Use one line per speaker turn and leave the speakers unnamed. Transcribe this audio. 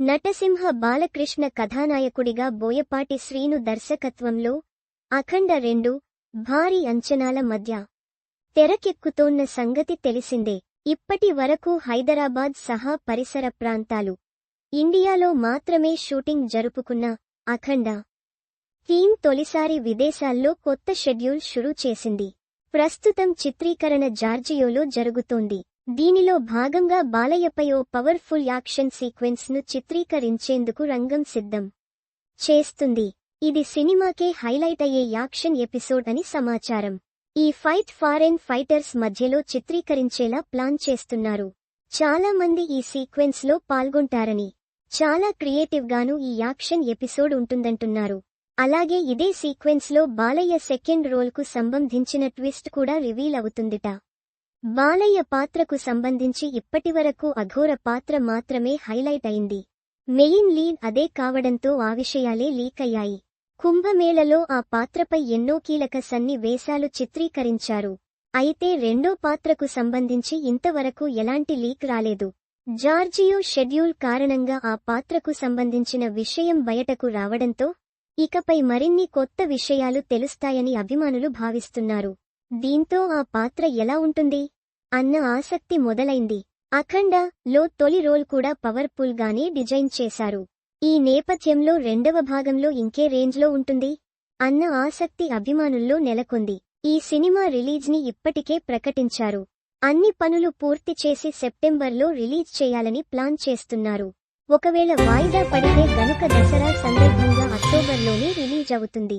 నటసింహ బాలకృష్ణ కథానాయకుడిగా బోయపాటి శ్రీను దర్శకత్వంలో అఖండ రెండు భారీ అంచనాల మధ్య తెరకెక్కుతోన్న సంగతి తెలిసిందే. ఇప్పటి వరకు హైదరాబాద్ సహా పరిసర ప్రాంతాలు ఇండియాలో మాత్రమే షూటింగ్ జరుపుకున్న అఖండ థీమ్ తొలిసారి విదేశాల్లో కొత్త షెడ్యూల్ షురూ చేసింది. ప్రస్తుతం చిత్రీకరణ జార్జియోలో జరుగుతోంది. దీనిలో భాగంగా బాలయ్యపై ఓ పవర్ఫుల్ యాక్షన్ సీక్వెన్స్ను చిత్రీకరించేందుకు రంగం సిద్ధం చేస్తుంది. ఇది సినిమాకే హైలైట్ అయ్యే యాక్షన్ ఎపిసోడ్ అని సమాచారం. ఈ ఫైట్ ఫారెన్ ఫైటర్స్ మధ్యలో చిత్రీకరించేలా ప్లాన్ చేస్తున్నారు. చాలా మంది ఈ సీక్వెన్స్లో పాల్గొంటారని చాలా క్రియేటివ్ గాను ఈ యాక్షన్ ఎపిసోడ్ ఉంటుందంటున్నారు. అలాగే ఇదే సీక్వెన్స్లో బాలయ్య సెకండ్ రోల్కు సంబంధించిన ట్విస్ట్ కూడా రివీల్ అవుతుందిట. బాలయ్య పాత్రకు సంబంధించి ఇప్పటివరకు అఘోర పాత్ర మాత్రమే హైలైట్ అయింది. మెయిన్ లీడ్ అదే కావడంతో ఆ విషయాలే లీకయ్యాయి కుంభమేళలో ఆ పాత్రపై ఎన్నో కీలక సన్నివేశాలు చిత్రీకరించారు. అయితే రెండో పాత్రకు సంబంధించి ఇంతవరకు ఎలాంటి లీక్ రాలేదు. జార్జియో షెడ్యూల్ కారణంగా ఆ పాత్రకు సంబంధించిన విషయం బయటకు రావడంతో ఇకపై మరిన్ని కొత్త విషయాలు తెలుస్తాయని అభిమానులు భావిస్తున్నారు. దీంతో ఆ పాత్ర ఎలా ఉంటుంది? అన్న ఆసక్తి మొదలైంది. అఖండ లో తొలి రోల్ కూడా పవర్ఫుల్ గానే డిజైన్ చేశారు. ఈ నేపథ్యంలో రెండవ భాగంలో ఇంకే రేంజ్లో ఉంటుంది. అన్న ఆసక్తి అభిమానుల్లో నెలకొంది. ఈ సినిమా రిలీజ్ని ఇప్పటికే ప్రకటించారు. అన్ని పనులు పూర్తి చేసి సెప్టెంబర్లో రిలీజ్ చేయాలని ప్లాన్ చేస్తున్నారు. ఒకవేళ వాయిదా పడితే గనుక దసరా సందర్భంగా అక్టోబర్లోనే రిలీజ్ అవుతుంది.